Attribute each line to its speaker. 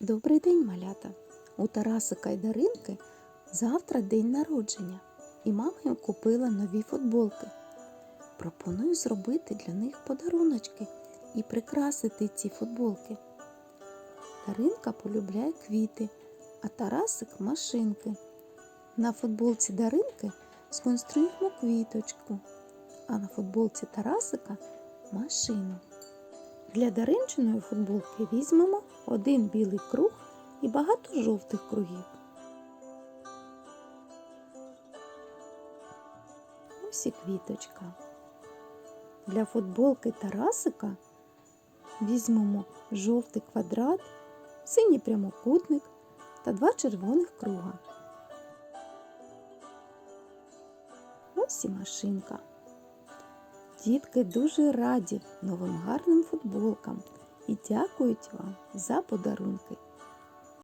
Speaker 1: Добрий день, малята! У Тарасика й Даринки завтра день народження, і мама їм купила нові футболки. Пропоную зробити для них подаруночки і прикрасити ці футболки. Даринка полюбляє квіти, а Тарасик машинки. На футболці Даринки сконструюємо квіточку, а на футболці Тарасика машину. Для даринчиної футболки візьмемо один білий круг і багато жовтих кругів. Ось і квіточка. Для футболки Тарасика візьмемо жовтий квадрат, синій прямокутник та два червоних круга. Ось і машинка. Дітки дуже раді новим гарним футболкам і дякують вам за подарунки.